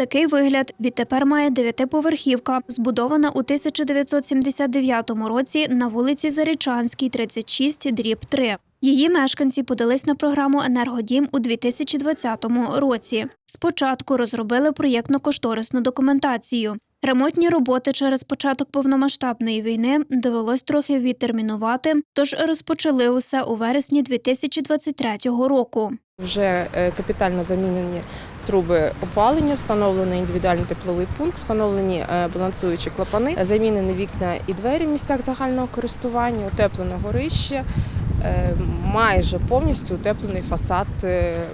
Такий вигляд відтепер має дев'ятиповерхівка, збудована у 1979 році на вулиці Зарічанській, 36, дріб 3. Її мешканці подались на програму Енергодім у 2020 році. Спочатку розробили проєктно-кошторисну документацію. Ремонтні роботи через початок повномасштабної війни довелось трохи відтермінувати, тож розпочали усе у вересні 2023 року. Вже е, капітально замінені труби опалення, встановлений індивідуальний тепловий пункт, встановлені е, балансуючі клапани, замінені вікна і двері в місцях загального користування, утеплено горище, е, майже повністю утеплений фасад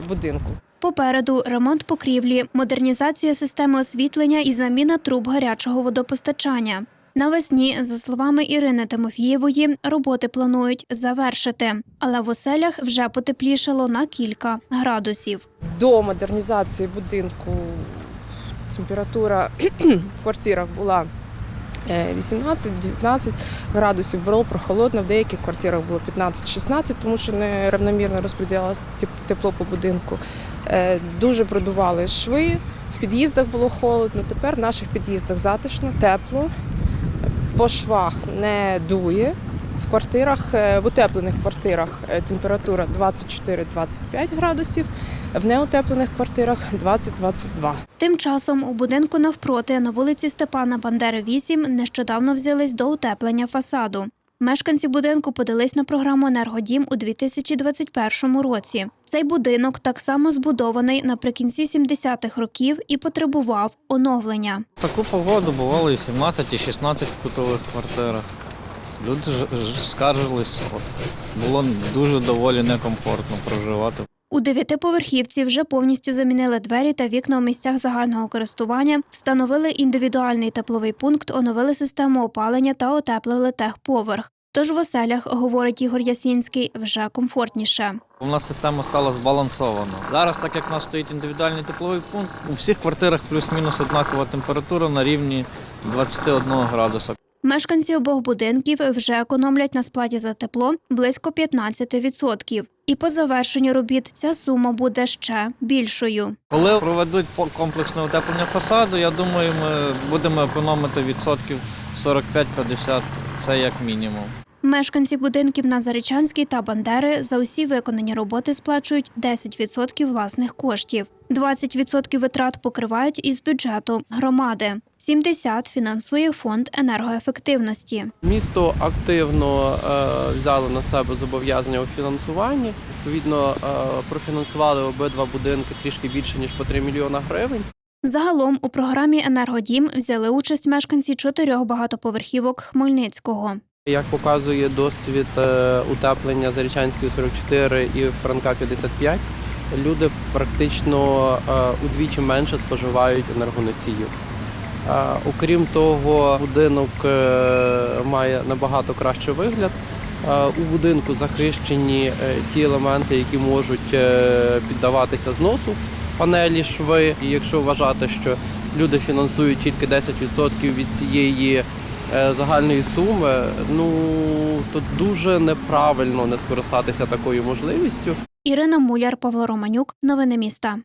будинку. Попереду ремонт покрівлі, модернізація системи освітлення і заміна труб гарячого водопостачання. Навесні, за словами Ірини Тимофієвої, роботи планують завершити, але в оселях вже потеплішало на кілька градусів. До модернізації будинку температура в квартирах була е, 18-19 градусів, було прохолодно, в деяких квартирах було 15-16, тому що неравномірно розподілялося теп- тепло по будинку. Е, Дуже продували шви, в під'їздах було холодно. Тепер в наших під'їздах затишно, тепло, по швах не дує. В квартирах, е, в утеплених квартирах е, температура 24-25 градусів, в неутеплених квартирах 20-22. Тим часом у будинку навпроти на вулиці Степана Бандери 8 нещодавно взялись до утеплення фасаду. Мешканці будинку подались на програму Енергодім у 2021 році. Цей будинок так само збудований наприкінці 70-х років і потребував оновлення. Таку погоду бувало і 17, і 16 в кутових квартирах. Люди скаржились, було дуже доволі некомфортно проживати. У дев'ятиповерхівці вже повністю замінили двері та вікна у місцях загального користування, встановили індивідуальний тепловий пункт, оновили систему опалення та отеплили техповерх. Тож в оселях, говорить Ігор Ясінський, вже комфортніше. У нас система стала збалансована. Зараз, так як у нас стоїть індивідуальний тепловий пункт, у всіх квартирах плюс-мінус однакова температура на рівні 21 градуса. Мешканці обох будинків вже економлять на сплаті за тепло близько 15%. І по завершенню робіт ця сума буде ще більшою. Коли проведуть комплексне утеплення фасаду, я думаю, ми будемо економити відсотків 45-50, це як мінімум. Мешканці будинків на Зарічанській та Бандери за усі виконані роботи сплачують 10% власних коштів. 20% витрат покривають із бюджету громади. 70% фінансує фонд енергоефективності. Місто активно е, взяло на себе зобов'язання у фінансуванні. Відповідно, е, профінансували обидва будинки трішки більше ніж по 3 мільйона гривень. Загалом у програмі Енергодім взяли участь мешканці чотирьох багатоповерхівок Хмельницького. Як показує досвід е, утеплення Зарічанської 44 і Франка 55, люди практично удвічі менше споживають енергоносіїв. Окрім того, будинок е, має набагато кращий вигляд. У будинку захищені е, ті елементи, які можуть е, піддаватися зносу, панелі, шви. І якщо вважати, що люди фінансують тільки 10% від цієї загальної суми, ну то дуже неправильно не скористатися такою можливістю. Ірина Муляр, Павло Романюк. Новини міста.